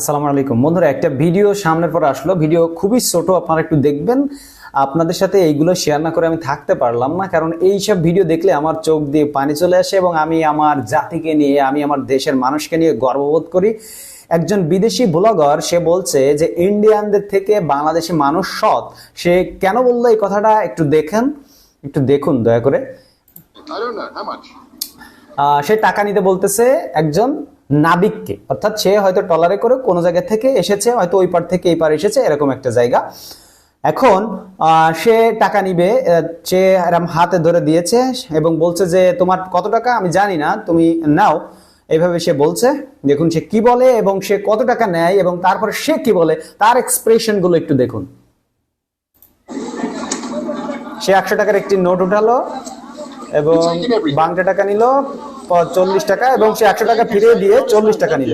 আসসালামু আলাইকুম। বন্ধুরা একটা ভিডিও সামনের পর আসলো। ভিডিও খুবই ছোট আপনারা একটু দেখবেন। আপনাদের সাথে এইগুলো শেয়ার না করে আমি থাকতে পারলাম না কারণ এই সব ভিডিও দেখলে আমার চোখ দিয়ে পানি চলে আসে এবং আমি আমার জাতিকে নিয়ে আমি আমার দেশের মানুষকে নিয়ে গর্ববোধ করি। একজন বিদেশি ব্লগার সে বলছে যে ইন্ডিয়ানদের থেকে বাংলাদেশি মানুষ সৎ। সে কেন বলল এই কথাটা? একটু দেখেন। একটু দেখুন দয়া করে। সে টাকা নিতে বলতেছে একজন নাবিককে। অর্থাৎ সে হয়তো টলারে করে কোনো জায়গা থেকে এসেছে হয়তো ওই পার থেকে এই পার এসেছে এরকম একটা জায়গা। এখন সে টাকা নিবে সে এরম হাতে ধরে দিয়েছে এবং বলছে যে তোমার কত টাকা? আমি জানি না তুমি নাও। এইভাবে সে বলছে। দেখুন সে কি বলে এবং সে কত টাকা নেয় এবং তারপরে সে কি বলে তার এক্সপ্রেশনগুলো একটু দেখুন। সে একশো টাকার একটি নোট উঠালো এবং বাংলা টাকা নিল। চল্লিশ টাকা এবং সে একশো টাকা ফিরিয়ে দিয়ে চল্লিশ টাকা নিল।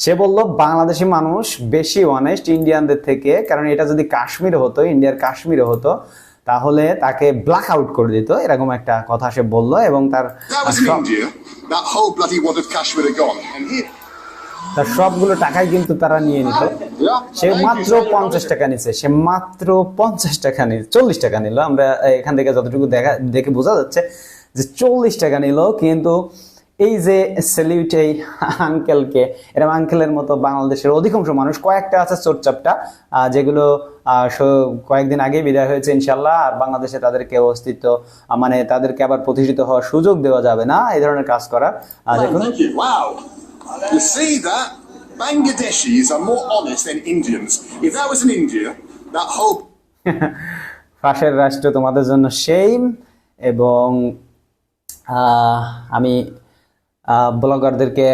সে বলল বাংলাদেশি মানুষ বেশি অনেস্ট ইন্ডিয়ানদের থেকে কারণ এটা যদি কাশ্মীর হতো ইন্ডিয়ার কাশ্মীর হতো তাহলে তাকে ব্ল্যাক আউট করে দিত এরকম একটা কথা সে বলল এবং তার তার সবগুলো টাকাই কিন্তু তারা নিয়ে নিত। সে মাত্র পঞ্চাশ টাকা নিচ্ছে সে মাত্র পঞ্চাশ টাকা নিল চল্লিশ টাকা নিল। আমরা এখান থেকে যতটুকু দেখা দেখে বোঝা যাচ্ছে যে চল্লিশ টাকা নিল কিন্তু এই যে সেলিউট এই আঙ্কেলকে এরকম আঙ্কেলের মতো বাংলাদেশের অধিকাংশ মানুষ কয়েকটা আছে চোরচাপটা যেগুলো কয়েকদিন আগে বিদায় হয়েছে ইনশাল্লাহ আর বাংলাদেশে তাদেরকে অস্তিত্ব মানে তাদেরকে আবার প্রতিষ্ঠিত হওয়ার সুযোগ দেওয়া যাবে না এই ধরনের কাজ করার আহ, দেখুন। Bangladeshis are more honest than Indians. If that was in India, that whole পাশের রাষ্ট্র তোমাদের জন্য সেম এবং আমি ব্লগারদেরকে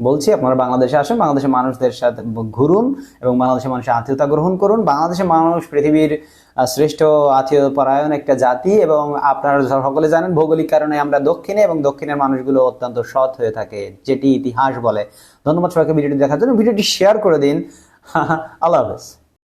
বলছি, আপনারা বাংলাদেশে আসুন, বাংলাদেশের মানুষদের সাথে ঘুরুন এবং বাংলাদেশের মানুষের আত্মীয়তা গ্রহণ করুন। বাংলাদেশের মানুষ পৃথিবীর শ্রেষ্ঠ আত্মীয় পরায়ণ একটা জাতি এবং আপনারা সকলে জানেন, ভৌগোলিক কারণে আমরা দক্ষিণে এবং দক্ষিণের মানুষগুলো অত্যন্ত সৎ হয়ে থাকে, যেটি ইতিহাস বলে। ধন্যবাদ সবাইকে ভিডিওটি দেখার জন্য। ভিডিওটি শেয়ার করে দিন। আল্লাহ হাফেজ।